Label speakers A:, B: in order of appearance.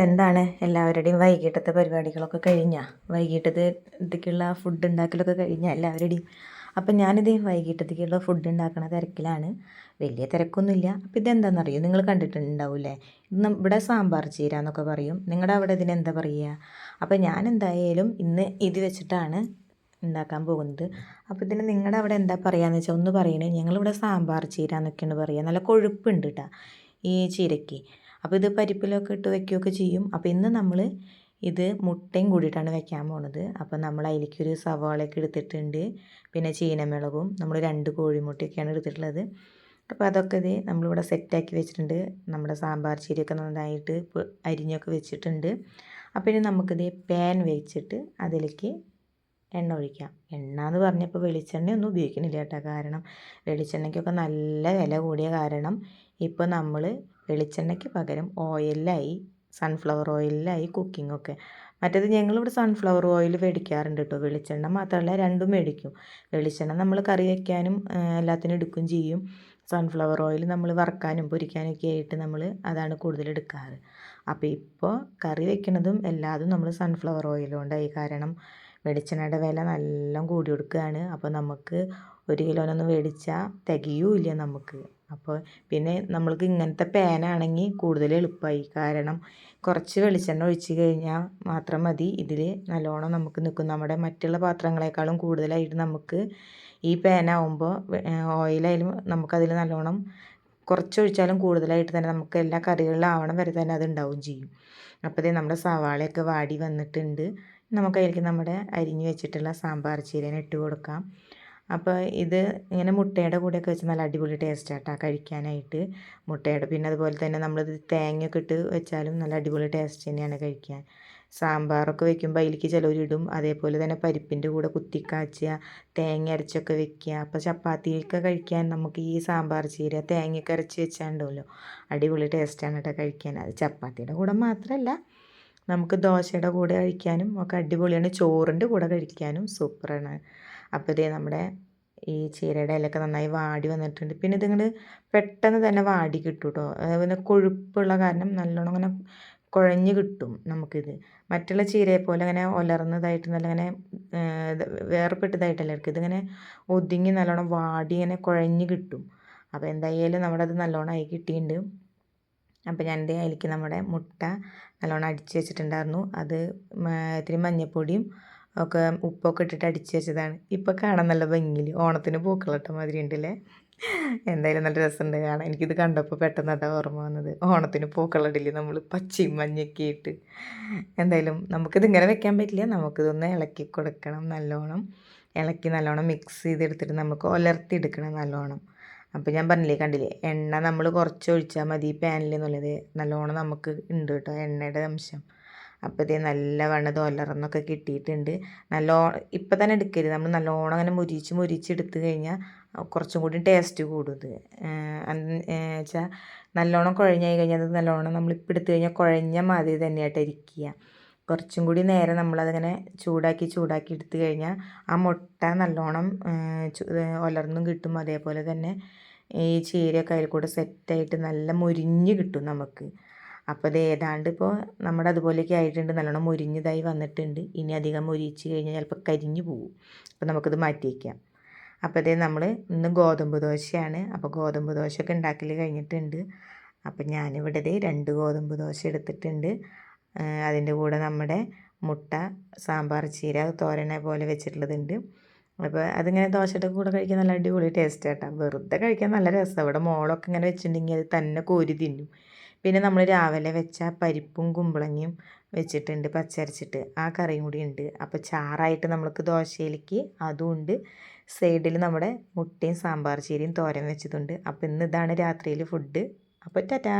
A: എന്താണ്? എല്ലാവരുടെയും വൈകിട്ടത്തെ പരിപാടികളൊക്കെ കഴിഞ്ഞാ? വൈകിട്ടത്തെ ഇതിലേക്കുള്ള ഫുഡ് ഉണ്ടാക്കലൊക്കെ കഴിഞ്ഞ എല്ലാവരുടെയും? അപ്പം ഞാനിത് വൈകിട്ടത്തേക്കുള്ള ഫുഡ് ഉണ്ടാക്കുന്ന തിരക്കിലാണ്. വലിയ തിരക്കൊന്നുമില്ല. അപ്പം ഇതെന്താണെന്നറിയോ നിങ്ങൾ കണ്ടിട്ടുണ്ടാവില്ലേ? ഇന്ന് ഇവിടെ സാമ്പാർ ചീര എന്നൊക്കെ പറയും. നിങ്ങളുടെ അവിടെ ഇതിനെന്താ പറയുക അപ്പം ഞാൻ എന്തായാലും ഇന്ന് ഇത് വെച്ചിട്ടാണ് ഉണ്ടാക്കാൻ പോകുന്നത്. അപ്പോൾ ഇതിന് നിങ്ങളുടെ അവിടെ എന്താ പറയുകയെന്ന് വെച്ചാൽ ഒന്ന് പറയണേ. ഞങ്ങളിവിടെ സാമ്പാർ ചീര എന്നൊക്കെയാണ് പറയുക നല്ല കൊഴുപ്പുണ്ട് കേട്ടോ ഈ ചീരയ്ക്ക്. അപ്പോൾ ഇത് പരിപ്പിലൊക്കെ ഇട്ട് വെക്കുകയൊക്കെ ചെയ്യും. അപ്പോൾ ഇന്ന് നമ്മൾ ഇത് മുട്ടയും കൂടിയിട്ടാണ് വെക്കാൻ പോണത്. അപ്പോൾ നമ്മൾ അതിലേക്ക് ഒരു സവാളയൊക്കെ എടുത്തിട്ടുണ്ട്. പിന്നെ ചീനമിളകും. നമ്മൾ രണ്ട് കോഴിമുട്ടയൊക്കെയാണ് എടുത്തിട്ടുള്ളത്. അപ്പോൾ അതൊക്കെ ഇത് നമ്മളിവിടെ സെറ്റാക്കി വെച്ചിട്ടുണ്ട്. നമ്മുടെ സാമ്പാർ ചീരയൊക്കെ നന്നായിട്ട് അരിഞ്ഞൊക്കെ വെച്ചിട്ടുണ്ട്. അപ്പോൾ ഇനി നമുക്കിത് പാൻ വെച്ചിട്ട് അതിലേക്ക് എണ്ണ ഒഴിക്കാം. എണ്ണ എന്ന് പറഞ്ഞപ്പോൾ വെളിച്ചെണ്ണ ഒന്നും ഉപയോഗിക്കുന്നില്ല കേട്ടോ. കാരണം വെളിച്ചെണ്ണയ്ക്കൊക്കെ നല്ല വില കൂടിയ കാരണം ഇപ്പോൾ നമ്മൾ വെളിച്ചെണ്ണയ്ക്ക് പകരം ഓയിലായി സൺഫ്ലവർ ഓയിലായി കുക്കിങ്ങൊക്കെ മറ്റേത് ഞങ്ങളിവിടെ സൺഫ്ലവർ ഓയിൽ മേടിക്കാറുണ്ട് കേട്ടോ വെളിച്ചെണ്ണ മാത്രമല്ല രണ്ടും മേടിക്കും. വെളിച്ചെണ്ണ നമ്മൾ കറി വയ്ക്കാനും എല്ലാത്തിനും എടുക്കുകയും ചെയ്യും. സൺഫ്ലവർ ഓയിൽ നമ്മൾ വറക്കാനും പൊരിക്കാനും ഒക്കെ ആയിട്ട് നമ്മൾ അതാണ് കൂടുതൽ എടുക്കാറ്. അപ്പോൾ ഇപ്പോൾ കറി വയ്ക്കുന്നതും എല്ലാതും നമ്മൾ സൺഫ്ലവർ ഓയിൽ കൊണ്ടായി. കാരണം വെളിച്ചെണ്ണയുടെ വില നല്ല കൂടി കൊടുക്കുകയാണ് അപ്പോൾ നമുക്ക് ഒരു കിലോനൊന്നും മേടിച്ചാൽ തികയൂല്ല നമുക്ക്. അപ്പോൾ പിന്നെ നമ്മൾക്ക് ഇങ്ങനത്തെ പാനാണെങ്കിൽ കൂടുതൽ എളുപ്പമായി കാരണം കുറച്ച് വെളിച്ചെണ്ണ ഒഴിച്ച് കഴിഞ്ഞാൽ മാത്രം മതി. ഇതിൽ നല്ലോണം നമുക്ക് നിൽക്കും നമ്മുടെ മറ്റുള്ള പാത്രങ്ങളെക്കാളും കൂടുതലായിട്ട് നമുക്ക് ഈ പാനാവുമ്പോൾ ഓയിലായാലും നമുക്കതിൽ നല്ലോണം കുറച്ചൊഴിച്ചാലും കൂടുതലായിട്ട് തന്നെ നമുക്ക് എല്ലാ കറികളിലും ആവണം വരെ തന്നെ അത് ഉണ്ടാവും ചെയ്യും. അപ്പോൾ നമ്മുടെ സവാളയൊക്കെ വാടി വന്നിട്ടുണ്ട്. നമുക്കതിലേക്ക് നമ്മുടെ അരിഞ്ഞു വെച്ചിട്ടുള്ള സാമ്പാർ ചീരനെ ഇട്ട് കൊടുക്കാം. അപ്പോൾ ഇത് ഇങ്ങനെ മുട്ടയുടെ കൂടെയൊക്കെ വെച്ച് നല്ല അടിപൊളി ടേസ്റ്റ് ആട്ടാ കഴിക്കാനായിട്ട്. മുട്ടയുടെ പിന്നെ അതുപോലെ തന്നെ നമ്മളിത് തേങ്ങയൊക്കെ ഇട്ട് വെച്ചാലും നല്ല അടിപൊളി ടേസ്റ്റ് തന്നെയാണ് കഴിക്കാൻ. സാമ്പാറൊക്കെ വെക്കുമ്പോൾ അതിലേക്ക് ചിലവരിടും അതേപോലെ തന്നെ പരിപ്പിന്റെ കൂടെ കുത്തിക്കാച്ചുക തേങ്ങ അരച്ചൊക്കെ വെക്കുക. അപ്പോൾ ചപ്പാത്തിയൊക്കെ കഴിക്കാൻ നമുക്ക് ഈ സാമ്പാർ ചീര തേങ്ങയൊക്കെ അരച്ച് വെച്ചാണ്ടല്ലോ അടിപൊളി ടേസ്റ്റാണ് കേട്ടോ കഴിക്കാൻ. അത് ചപ്പാത്തിയുടെ കൂടെ മാത്രമല്ല നമുക്ക് ദോശയുടെ കൂടെ കഴിക്കാനും ഒക്കെ അടിപൊളിയാണ്. ചോറിന്റെ കൂടെ കഴിക്കാനും സൂപ്പറാണ്. അപ്പോൾ ഇതേ നമ്മുടെ ഈ ചീരയുടെ ഇലയൊക്കെ നന്നായി വാടി വന്നിട്ടുണ്ട്. പിന്നെ ഇതിങ്ങോട്ട് പെട്ടെന്ന് തന്നെ വാടി കിട്ടും കേട്ടോ പിന്നെ കൊഴുപ്പുള്ള കാരണം നല്ലോണം ഇങ്ങനെ കുഴഞ്ഞ് കിട്ടും നമുക്കിത്. മറ്റുള്ള ചീരയെ പോലെ അങ്ങനെ ഒലർന്നതായിട്ട് നല്ല ഇങ്ങനെ വേർപെട്ടതായിട്ടല്ല എടുക്കുക ഇതിങ്ങനെ ഒതുങ്ങി നല്ലോണം വാടി ഇങ്ങനെ കുഴഞ്ഞ് കിട്ടും. അപ്പോൾ എന്തായാലും നമ്മുടെ അത് നല്ലോണം ആയി കിട്ടിയിട്ടുണ്ട് അപ്പോൾ ഞാൻ എന്റെ അതിലേക്ക് നമ്മുടെ മുട്ട നല്ലോണം അടിച്ച് വെച്ചിട്ടുണ്ടായിരുന്നു. അത് ഇത്തിരി മഞ്ഞൾപ്പൊടിയും ഒക്കെ ഉപ്പൊക്കെ ഇട്ടിട്ട് അടിച്ച് വെച്ചതാണ്. ഇപ്പോൾ കാണാൻ നല്ല ഭംഗിയിൽ ഓണത്തിന് പൂക്കളിട്ട മാതിരി ഉണ്ടല്ലേ എന്തായാലും നല്ല രസമുണ്ട് കാണാൻ. എനിക്കിത് കണ്ടപ്പോൾ പെട്ടെന്ന് അതാ ഓർമ്മ വന്നത്. ഓണത്തിന് പൂക്കളിടില്ലേ നമ്മൾ പച്ചയും മഞ്ഞൊക്കെ ഇട്ട്. എന്തായാലും നമുക്കിത് ഇങ്ങനെ വെക്കാൻ പറ്റില്ല. നമുക്കിതൊന്ന് ഇളക്കി കൊടുക്കണം നല്ലോണം. ഇളക്കി നല്ലോണം മിക്സ് ചെയ്തെടുത്തിട്ട് നമുക്ക് ഒലർത്തിയെടുക്കണം നല്ലോണം. അപ്പോൾ ഞാൻ പറഞ്ഞില്ലേ കണ്ടില്ലേ? എണ്ണ നമ്മൾ കുറച്ച് ഒഴിച്ചാൽ മതി പാനിൽ എന്നുള്ളത്. നല്ലോണം നമുക്ക് ഉണ്ട് കേട്ടോ എണ്ണയുടെ അംശം. അപ്പോൾ ഇതേ നല്ലവണ്ണം തൊലർന്നൊക്കെ കിട്ടിയിട്ടുണ്ട്. നല്ലോണം ഇപ്പം തന്നെ എടുക്കരുത്. നമ്മൾ നല്ലോണം അങ്ങനെ മുരിച്ച് മുരിച്ച് എടുത്തു കഴിഞ്ഞാൽ കുറച്ചും കൂടി ടേസ്റ്റ് കൂടും ഇത്. വെച്ചാൽ നല്ലോണം കുഴഞ്ഞായി കഴിഞ്ഞാൽ അത് നല്ലോണം നമ്മളിപ്പോൾ എടുത്തു കഴിഞ്ഞാൽ കുഴഞ്ഞ മാതിരി തന്നെയായിട്ട് ഇരിക്കുക കുറച്ചും കൂടി നേരം നമ്മളതിങ്ങനെ ചൂടാക്കി ചൂടാക്കി എടുത്തു കഴിഞ്ഞാൽ ആ മുട്ട നല്ലോണം ഒലർന്നും കിട്ടും. അതേപോലെ തന്നെ ഈ ചീരയൊക്കെ അതിൽ കൂടെ സെറ്റായിട്ട് നല്ല മുരിഞ്ഞ് കിട്ടും നമുക്ക്. അപ്പോൾ ഇത് ഏതാണ്ട് ഇപ്പോൾ നമ്മുടെ അതുപോലെയൊക്കെ ആയിട്ടുണ്ട്. നല്ലോണം മുരിഞ്ഞതായി വന്നിട്ടുണ്ട്. ഇനി അധികം മുരിച്ച് കഴിഞ്ഞാൽ ചിലപ്പോൾ കരിഞ്ഞു പോകും അപ്പോൾ നമുക്കിത് മാറ്റി വയ്ക്കാം അപ്പോൾ ഇതേ നമ്മൾ ഇന്ന് ഗോതമ്പ് ദോശയാണ്. അപ്പോൾ ഗോതമ്പ് ദോശയൊക്കെ ഉണ്ടാക്കൽ കഴിഞ്ഞിട്ടുണ്ട്. അപ്പോൾ ഞാനിവിടെ ഇതേ രണ്ട് ഗോതമ്പ് ദോശ എടുത്തിട്ടുണ്ട്. അതിന്റെ കൂടെ നമ്മുടെ മുട്ട സാമ്പാർ ചീര തോരനെ പോലെ വെച്ചിട്ടുള്ളതുണ്ട്. അപ്പോൾ അതിങ്ങനെ ദോശയുടെ കൂടെ കഴിക്കാൻ നല്ല അടിപൊളി ടേസ്റ്റ് കേട്ടോ വെറുതെ കഴിക്കാൻ നല്ല രസമാണ് ഇവിടെ മോളൊക്കെ ഇങ്ങനെ വെച്ചിട്ടുണ്ടെങ്കിൽ അത് തന്നെ കോരി തിന്നും. പിന്നെ നമ്മൾ രാവിലെ വെച്ച പരിപ്പും കുമ്പളങ്ങയും വെച്ചിട്ടുണ്ട് പച്ചരച്ചിട്ട്. ആ കറിയും കൂടി ഉണ്ട് അപ്പോൾ ചാറായിട്ട് നമ്മൾക്ക് ദോശയിലേക്ക് അതും ഉണ്ട്. സൈഡിൽ നമ്മുടെ മുട്ടയും സാമ്പാർ ചീരയും തോരൻ വെച്ചതുണ്ട്. അപ്പോൾ ഇന്ന് ഇതാണ് രാത്രിയിൽ ഫുഡ് അപ്പോൾ ടാറ്റാ.